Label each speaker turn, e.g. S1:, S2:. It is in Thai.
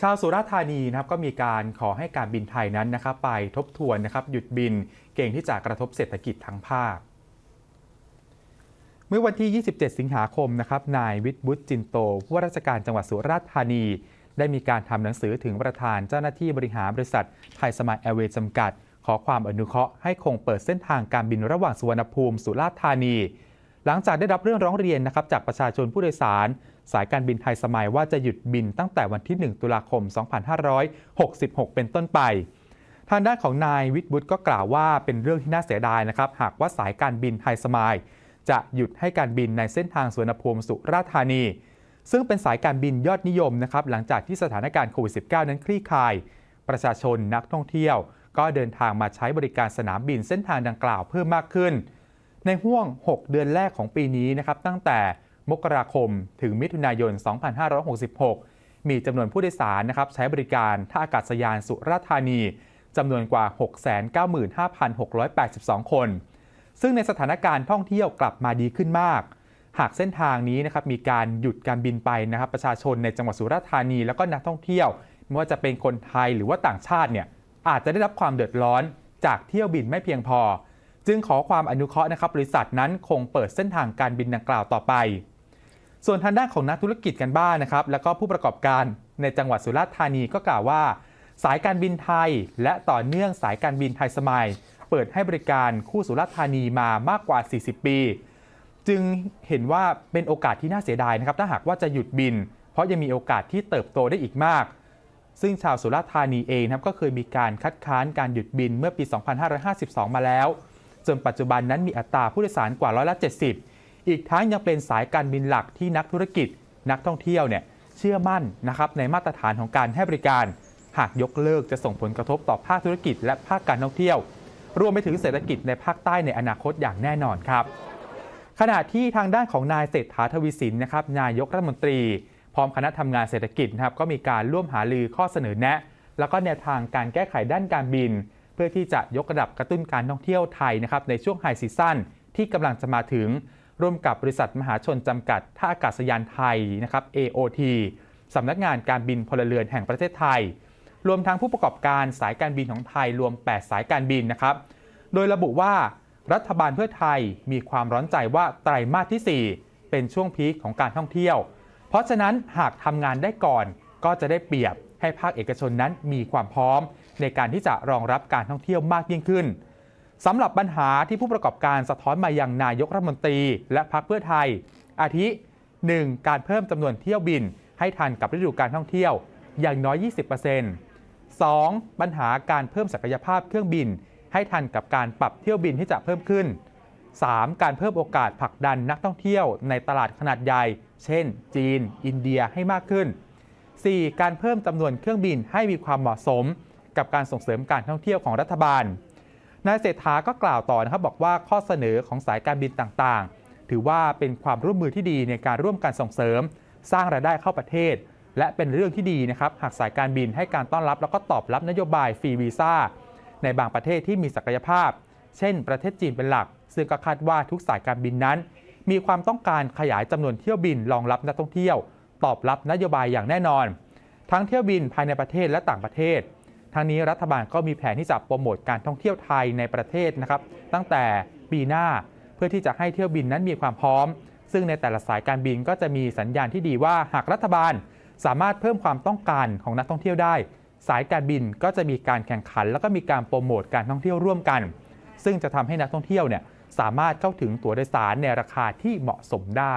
S1: ชาวสุราษฎร์ธานีนะครับก็มีการขอให้การบินไทยนั้นนะครับไปทบทวนนะครับหยุดบินเก่งที่จะกระทบเศรษฐกิจทั้งภาค เมื่อวันที่ 27 สิงหาคมนะครับนายวิทย์บุตรจินโตผู้ว่าราชการจังหวัดสุราษฎร์ธานี ได้มีการทำหนังสือถึงประธานเจ้าหน้าที่บริหารบริษัทไทยสมายแอร์เวย์จำกัด ขอความอนุเคราะห์ให้คงเปิดเส้นทางการบินระหว่างสุวรรณภูมิสุราษฎร์ธานี หลังจากได้รับเรื่องร้องเรียนนะครับจากประชาชนผู้โดยสาร สายการบินไทยสมัยว่าจะหยุดบินตั้งแต่วันที่ 1 ตุลาคม 2566 เป็นต้นไป ทางด้านของนายวิทย์บุตรก็กล่าวว่าเป็นเรื่องที่น่าเสียดายนะครับ หากว่าสายการบินไทยสมายจะหยุดให้การบินในเส้นทางสุวรรณภูมิสุราษฎร์ธานี ซึ่งเป็นสายการบินยอดนิยมนะครับหลังจากที่สถานการณ์โควิด -19 นั้นคลี่คลาย ประชาชนนักท่องเที่ยว ก็เดินทางมาใช้บริการสนามบินเส้นทางดังกล่าวเพิ่มมากขึ้น ในห่วง 6 เดือนแรกของปีนี้นะครับตั้งแต่ มกราคม ถึงมิถุนายน 2566 มีจำนวนผู้โดยสารนะครับใช้บริการท่าอากาศยานสุราษฎร์ธานีจำนวนกว่า 695,682 คน ซึ่งในสถานการณ์ท่องเที่ยวกลับมาดีขึ้นมาก หากเส้นทางนี้นะครับมีการหยุดการบินไปนะครับประชาชนในจังหวัดสุราษฎร์ธานี แล้วก็นักท่องเที่ยวไม่ว่าจะเป็นคนไทยหรือว่าต่างชาติเนี่ยอาจจะได้รับความเดือดร้อนจากเที่ยวบินไม่เพียงพอ จึงขอความอนุเคราะห์นะครับบริษัทนั้นคงเปิดเส้นทางการบินดังกล่าวต่อไป ส่วนทางด้านของนักธุรกิจกันบ้างนนะครับ แล้วก็ผู้ประกอบการในจังหวัดสุราษฎร์ธานีก็กล่าวว่า สายการบินไทย และต่อเนื่องสายการบินไทยสมัย เปิดให้บริการคู่สุราษฎร์ธานีมามากกว่า 40 ปี จึงเห็นว่าเป็นโอกาสที่น่าเสียดายนะครับ ถ้าหากว่าจะหยุดบิน เพราะยังมีโอกาสที่เติบโตได้อีกมาก ซึ่งชาวสุราษฎร์ธานีเองนะครับก็เคยมีการคัดค้านการหยุดบินเมื่อปี 2552 มาแล้วจนปัจจุบันนั้นมีอัตราผู้โดยสารกว่าร้อยละ70 อีกทั้งยังเป็นสายการบินหลักที่นักธุรกิจ นักท่องเที่ยวเนี่ยเชื่อมั่นนะครับในมาตรฐานของการให้บริการ หากยกเลิกจะส่งผลกระทบต่อภาคธุรกิจ และภาคการท่องเที่ยว รวมไปถึงเศรษฐกิจในภาคใต้ในอนาคตอย่างแน่นอนครับ ขณะที่ทางด้านของนายเศรษฐาทวีสินนะครับนายกรัฐมนตรี พร้อมคณะทำงานเศรษฐกิจนะครับก็มีการร่วมหาลือข้อเสนอแนะ แล้วก็แนวทางการแก้ไขด้านการบิน เพื่อที่จะยกระดับกระตุ้นการท่องเที่ยวไทยนะครับในช่วงไฮซีซั่นที่กำลังจะมาถึง ร่วมกับบริษัทมหาชนจำกัดท่าอากาศยานไทยนะครับ AOT สำนักงานการบินพลเรือนแห่งประเทศไทย รวมทั้งผู้ประกอบการสายการบินของไทยรวม 8 สายการบินนะครับ โดยระบุว่ารัฐบาลเพื่อไทยมีความร้อนใจว่าไตรมาสที่ 4 เป็นช่วงพีคของการท่องเที่ยว เพราะฉะนั้นหากทำงานได้ก่อนก็จะได้เปรียบให้ภาคเอกชนนั้นมีความพร้อม ในการที่จะรองรับการท่องเที่ยวมากยิ่งขึ้น สำหรับปัญหาที่ผู้ประกอบการสะท้อนมายังนายกรัฐมนตรี และพรรคเพื่อไทย อาทิ 1. การเพิ่มจำนวนเที่ยวบิน ให้ทันกับฤดูการท่องเที่ยว อย่างน้อย 20% 2. ปัญหาการเพิ่มศักยภาพเครื่องบิน ให้ทันกับการปรับเที่ยวบินที่จะเพิ่มขึ้น 3. การเพิ่มโอกาสผลักดันนักท่องเที่ยวในตลาดขนาดใหญ่ เช่น จีน อินเดียให้มากขึ้น 4. การเพิ่มจำนวนเครื่องบินให้มีความเหมาะสม กับการส่งเสริมการท่องเที่ยวของรัฐบาล นายเศรษฐาก็กล่าวต่อนะครับบอกว่าข้อเสนอของสายการบินต่างๆ ถือว่าเป็นความร่วมมือที่ดีในการร่วมกันส่งเสริม สร้างรายได้เข้าประเทศ และเป็นเรื่องที่ดีนะครับหากสายการบินให้การต้อนรับแล้วก็ตอบรับนโยบายฟรีวีซ่าในบางประเทศที่มีศักยภาพ เช่น ประเทศจีนเป็นหลัก ซึ่งก็คาดว่าทุกสายการบินนั้น มีความต้องการขยายจำนวนเที่ยวบินรองรับนักท่องเที่ยว ตอบรับนโยบายอย่างแน่นอน ทั้งเที่ยวบินภายในประเทศและต่างประเทศ ทั้งนี้รัฐบาลก็มีแผนที่จะโปรโมทการท่องเที่ยวไทยในประเทศนะครับ ตั้งแต่ปีหน้าเพื่อที่จะให้เที่ยวบินนั้นมีความพร้อม ซึ่งในแต่ละสายการบินก็จะมีสัญญาณที่ดีว่าหากรัฐบาลสามารถเพิ่มความต้องการของนักท่องเที่ยวได้ สายการบินก็จะมีการแข่งขัน แล้วก็มีการโปรโมทการท่องเที่ยวร่วมกัน ซึ่งจะทำให้นักท่องเที่ยวเนี่ยสามารถเข้าถึงตั๋วโดยสารในราคาที่เหมาะสมได้